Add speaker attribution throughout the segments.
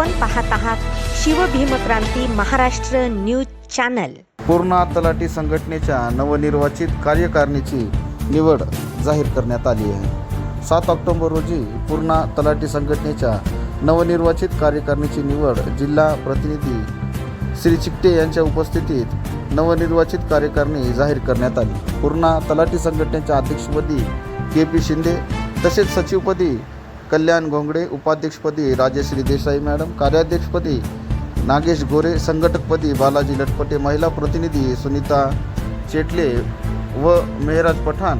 Speaker 1: आपण पाहत आहात शिवभीमक्रांती महाराष्ट्र न्यूज चॅनल.
Speaker 2: पूर्णा तलाठी संघटनेच्या नवनिर्वाचित कार्यकारिणीची निवड जाहीर करण्यात आली आहे. सात ऑक्टोबर रोजी पूर्णा तलाठी संघटनेच्या नवनिर्वाचित कार्यकारिणीची निवड जिल्हा प्रतिनिधी श्री चिकटे यांच्या उपस्थितीत नवनिर्वाचित कार्यकारिणी जाहीर करण्यात आली. पूर्णा तलाठी संघटनेच्या अध्यक्षपदी के पी शिंदे तसेच सचिवपदी कल्याण घोंगडे उपाध्यक्षपदी राजेश्री देसाई मॅडम कार्याध्यक्षपदी नागेश गोरे संघटकपदी बालाजी लटपटे महिला प्रतिनिधी सुनीता चेटले व मेहराज पठाण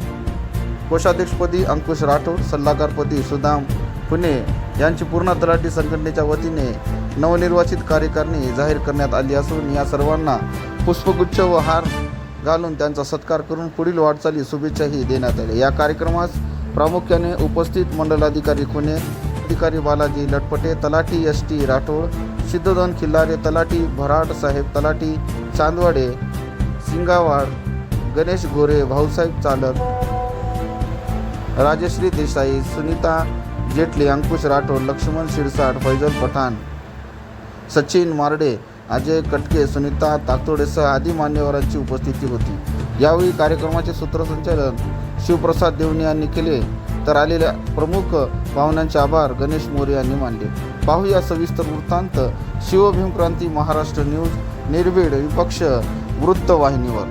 Speaker 2: कोषाध्यक्षपदी अंकुश राठोड सल्लागारपदी सुदाम पुणे यांची पूर्ण तलाठी संघटनेच्या वतीने नवनिर्वाचित कार्यकारिणी जाहीर करण्यात आली असून या सर्वांना पुष्पगुच्छ व हार घालून त्यांचा सत्कार करून पुढील वाटचाली शुभेच्छाही देण्यात आल्या. या कार्यक्रमास प्रामुख्याने उपस्थित मंडलाधिकारी खुने अधिकारी बालाजी लटपटे तलाठी एस टी राठोड सिद्धोदन खिल्लारे तलाठी भराट साहेब तलाठी चांदवाडे सिंगावाड गणेश गोरे भाऊसाहेब चालक राजश्री देसाई सुनीता जेटली अंकुश राठोड लक्ष्मण शिरसाट फैजल पठाण सचिन मारडे अजय कटके सुनीता ताकतोडेसह आदी मान्यवरांची उपस्थिती होती. यावेळी कार्यक्रमाचे सूत्रसंचालन शिवप्रसाद देवणे यांनी केले तर आलेल्या प्रमुख पाहुण्यांचे आभार गणेश मोरे यांनी मानले. पाहूया सविस्तर वृत्तांत. शिवभीमक्रांती महाराष्ट्र न्यूज निर्भीड विपक्ष वृत्तवाहिनीवर.